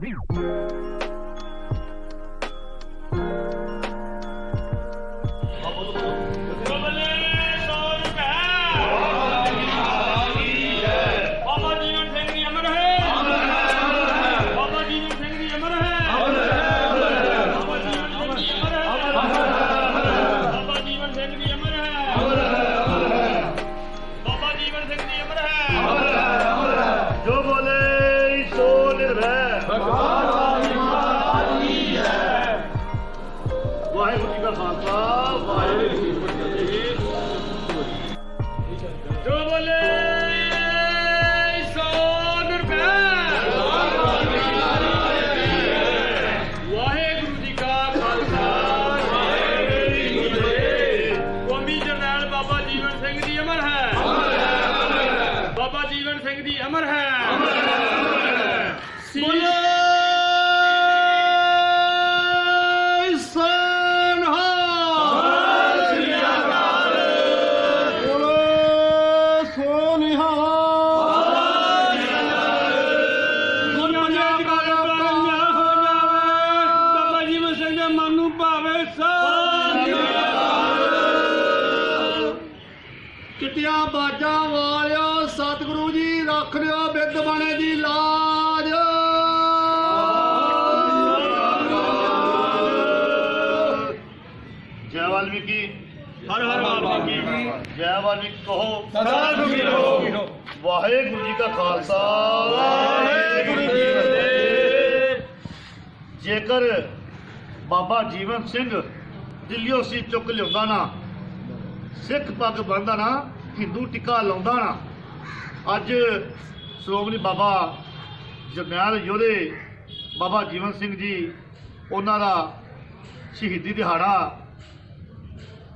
Música Waheguru ji ਕਾ ਖਾਲਸਾ ਵਾਹਿਗੁਰੂ ਜੀ ਕੀ ਫਤਿਹ ਜੋ ਬੋਲੇ ਵਾਹਿਗੁਰੂ ਜੀ ਕਾ ਖਾਲਸਾ ਵਾਹਿਗੁਰੂ ਜਰਨੈਲ ਬਾਬਾ ਜੀਵਨ ਸਿੰਘ ਦੀ ਅਮਰ ਹੈ ਬਾਬਾ ਜੀਵਨ ਸਿੰਘ ਦੀ ਅਮਰ ਹੈ ਬੋਲੇ ਕਿਤਿਆਂ ਬਾਜਾਂ ਵਾਲਿਓ ਸਤਿਗੁਰੂ ਜੀ ਰੱਖ ਲਿਓ ਬਿੱਦ ਬਣੇ ਦੀ ਲਾਜ। ਜੈ ਵਾਲਮੀਕੀ। ਹਰ ਹਰ ਵਾਲਮੀਕੀ। ਜੈ ਵਾਲਮੀਕੀ ਕਹੋ। ਸਦਾ ਸੁਖੀ ਰਹੋ ਵਾਹਿਗੁਰੂ ਜੀ ਕਾ ਖਾਲਸਾ। ਵਾਹਿਗੁਰੂ ਜੀ ਕੀ ਫਤਿਹ। ਜੇਕਰ ਬਾਬਾ ਜੀਵਨ ਸਿੰਘ ਦਿੱਲੀੋਂ ਸੀ ਚੁੱਕ ਲਿਆਉਂਦਾ ਨਾ ਸਿੱਖ ਪੱਗ ਬੰਨਦਾ ਨਾ ਹਿੰਦੂ ਟਿੱਕਾ ਲਾਉਂਦਾ ਨਾ, ਅੱਜ ਸ਼੍ਰੋਮਣੀ ਬਾਬਾ ਜਰਨੈਲ ਯੋਧੇ ਬਾਬਾ ਜੀਵਨ ਸਿੰਘ ਜੀ, ਉਹਨਾਂ ਦਾ ਸ਼ਹੀਦੀ ਦਿਹਾੜਾ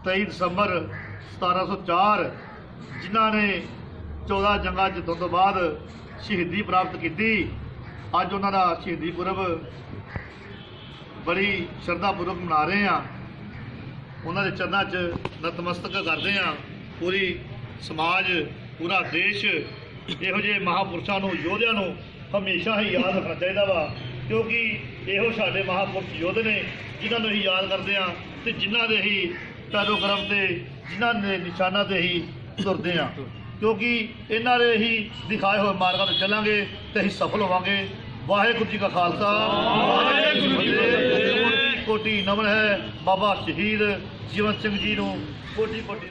23 ਦਸੰਬਰ 1704 ਜਿਨ੍ਹਾਂ ਨੇ 14 ਜੰਗਾਂ ਜਿੱਤਣ ਤੋਂ ਬਾਅਦ ਸ਼ਹੀਦੀ ਪ੍ਰਾਪਤ ਕੀਤੀ। ਅੱਜ ਉਹਨਾਂ ਦਾ ਸ਼ਹੀਦੀ ਪੁਰਬ ਬੜੀ ਸ਼ਰਧਾ ਪੂਰਵਕ ਮਨਾ ਰਹੇ ਆ ਉਹਨਾਂ ਦੇ ਚਰਨਾਂ 'ਚ ਨਤਮਸਤਕ ਕਰਦੇ ਆ ਪੂਰੀ ਸਮਾਜ ਪੂਰਾ ਦੇਸ਼ ਇਹੋ ਜਿਹੇ ਮਹਾਪੁਰਸ਼ਾਂ ਨੂੰ ਯੋਧਿਆਂ ਨੂੰ ਹਮੇਸ਼ਾ ਹੀ ਯਾਦ ਰੱਖਣਾ ਚਾਹੀਦਾ ਵਾ। ਕਿਉਂਕਿ ਇਹੋ ਸਾਡੇ ਮਹਾਪੁਰਸ਼ ਯੋਧ ਨੇ ਜਿਨ੍ਹਾਂ ਨੂੰ ਹੀ ਯਾਦ ਕਰਦੇ ਆ ਤੇ ਜਿਨ੍ਹਾਂ ਦੇ ਹੀ ਪੈਰੋਗ੍ਰਾਮ ਤੇ ਜਿਨ੍ਹਾਂ ਦੇ ਨਿਸ਼ਾਨਾਂ ਤੇ ਹੀ ਤੁਰਦੇ ਆ ਕਿਉਂਕਿ ਇਹਨਾਂ ਦੇ ਹੀ ਦਿਖਾਏ ਹੋਏ ਮਾਰਗਾਂ ਤੇ ਚੱਲਾਂਗੇ ਤੇ ਅਸੀਂ ਸਫਲ ਹੋਵਾਂਗੇ। ਵਾਹਿਗੁਰੂ ਜੀ ਕਾ ਖਾਲਸਾ। ਵਾਹਿਗੁਰੂ ਜੀ ਕੀ ਫਤਿਹ। ਕੋਟੀ ਨਮਨ ਹੈ ਬਾਬਾ ਸ਼ਹੀਦ ਜੀਵਨ ਸਿੰਘ ਜੀ ਨੂੰ। ਕੋਟੀ ਕੋਟੀ